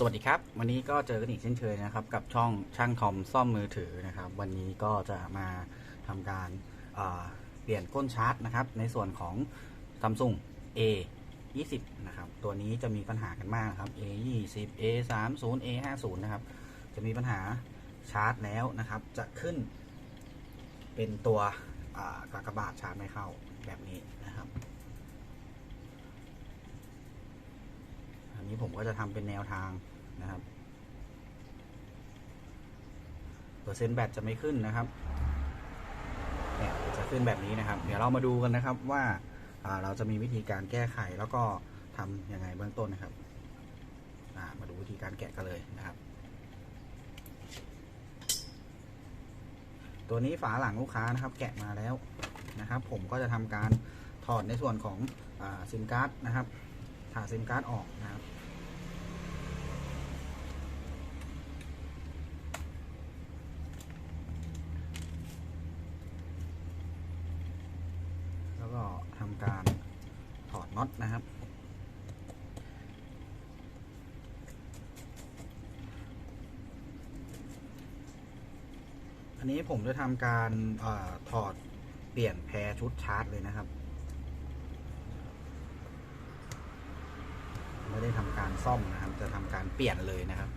สวัสดีครับ วันนี้ก็เจอกันอีกเช่นเคยนะครับ กับช่องช่างทอมซ่อมมือถือนะครับ วันนี้ก็จะมาทำการอ่าเปลี่ยนก้นชาร์จนะครับ ในส่วนของ Samsung A 20นะครับ ตัวนี้จะมีปัญหากันมากนะครับ A 20 A 30 A 50นะครับ จะมีปัญหาชาร์จแล้วนะครับ จะขึ้น เป็นตัวกากบาทชาร์จไม่เข้าแบบนี้นะครับ นี้ผมก็จะทำเป็นแนวทางนะครับ เปอร์เซ็นต์แบตจะไม่ขึ้นนะครับเนี่ยจะขึ้นแบบนี้นะครับ เดี๋ยวเรามาดูกันนะครับว่าเราจะมีวิธีการแก้ไขแล้วก็ทำยังไงเบื้องต้นนะครับมาดูวิธีการแกะกันเลยนะครับ ตัวนี้ฝาหลังลูกค้านะครับ แกะมาแล้วนะครับ ผมก็จะทำการถอดในส่วนของซิมการ์ดนะครับถ่าซิมการ์ดออกนะครับ ก็ทำการถอดน็อตนะครับ อันนี้ผมจะทำการอถอดเปลี่ยนแพรชุดชาร์จเลยนะครับ ไม่ได้ทำการซ่อมนะครับ จะทำการเปลี่ยนเลยนะครับ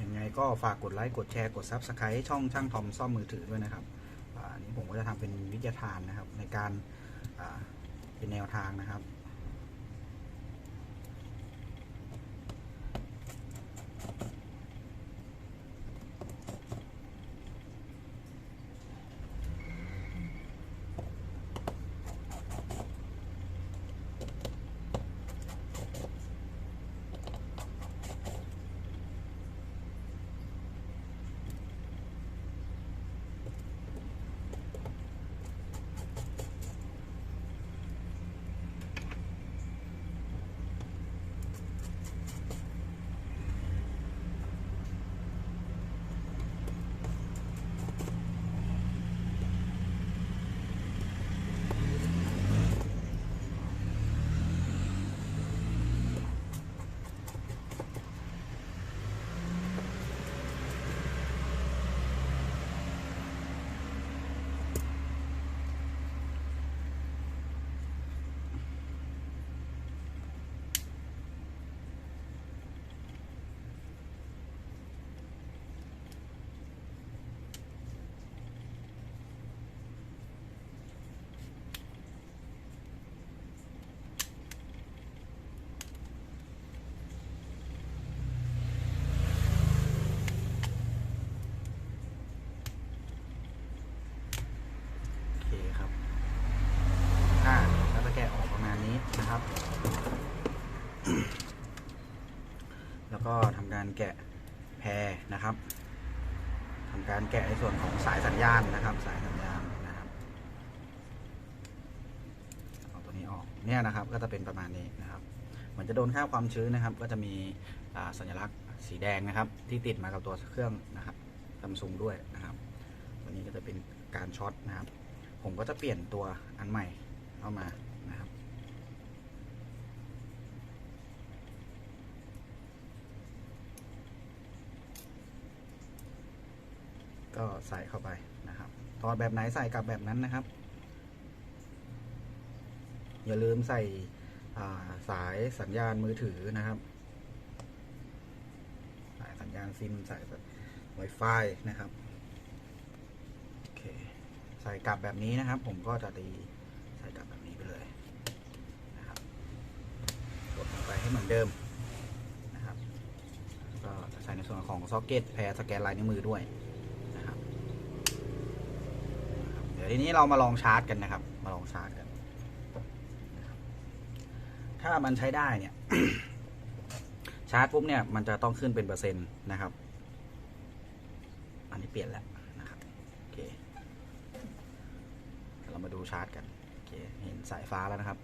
ยังไงก็ฝากกดไลค์ กดแชร์ กด Subscribe ช่องช่างทอมซ่อมมือถือด้วยนะครับ ผมก็จะทำเป็นวิทยาทานนะครับ ในการเป็นแนวทางนะครับ โอเคครับ อ่าแล้วก็แกะออกประมาณนี้นะครับ แล้ว ก็ทำการแกะแพรนะครับทำการแกะในส่วนของสายสัญญาณนะครับ สายสัญญาณนะครับเอาตัวนี้ออกเนี่ยนะครับก็จะเป็นประมาณนี้นะครับเหมือนจะโดนค่าความชื้นนะครับ ก็จะมีสัญลักษณ์สีแดงนะครับ ที่ติดมากับตัวเครื่องนะครับซัมซุงด้วยนะครับตัวนี้ก็จะเป็นการช็อตนะครับ ผมก็จะเปลี่ยนตัวอันใหม่เข้ามานะครับ ก็ใส่เข้าไปนะครับถอดแบบไหนใส่กลับแบบนั้นนะครับ อย่าลืมใส่าสายสัญญาณมือถือนะครับ สายสัญญาณซิมสาย Wi-Fi นะครับโอเคใส่กลับแบบนี้นะครับ ผมก็จะตีใส่กลับแบบนี้ไปเลยนะครับกดลงไปให้เหมือนเดิมนะครับก็ใส่ในส่วนของซ็อกเก็ตแพรสแกนลายนิ้วมือด้วยนะครับนะครับเดี๋ยวทีนี้เรามาลองชาร์จกันนะครับ มาลองชาร์จกัน ถ้ามันใช้ได้เนี่ย ชาร์จปุ๊บเนี่ยมันจะต้องขึ้นเป็นเปอร์เซ็นต์นะครับ อันนี้เปลี่ยนแล้วนะครับโอเคเรามาดูชาร์จกันโอเคเห็นสายฟ้าแล้วนะครับ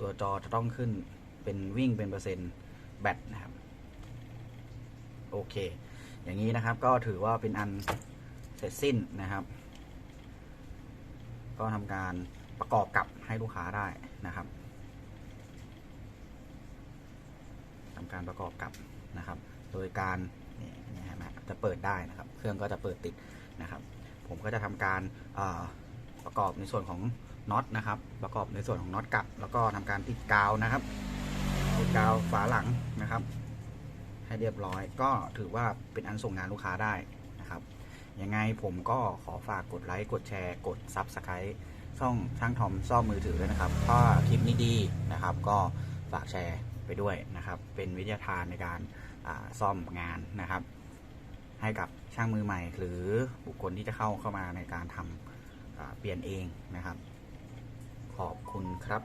ตัวจอจะต้องขึ้นเป็นวิ่งเป็นเปอร์เซ็นต์แบตนะครับ โอเค อย่างนี้นะครับก็ถือว่าเป็นอัน เสร็จสิ้นนะครับ ก็ทำการประกอบกับให้ลูกค้าได้นะครับทำการประกอบกับนะครับ โดยการนี่นี่เห็นไหมจะเปิดได้นะครับ เครื่องก็จะเปิดติดนะครับ ผมก็จะทำการประกอบในส่วนของน็อตนะครับ ประกอบในส่วนของน็อตกลับ แล้วก็ทำการติดกาวนะครับติดกาวฝาหลังนะครับ ให้เรียบร้อยก็ถือว่าเป็นอันส่งงานลูกค้าได้ ยังไงผมก็ขอฝากกดไลค์ กดแชร์ กด Subscribe ช่องช่างทอมซ่อมมือถือด้วยนะครับ ถ้าคลิปนี้ดีนะครับ ก็ฝากแชร์ไปด้วยนะครับ เป็นวิทยาทานในการซ่อมงานนะครับ ให้กับช่างมือใหม่ หรือบุคคลที่จะเข้าเข้ามาในการทำเปลี่ยนเองนะครับ ขอบคุณครับ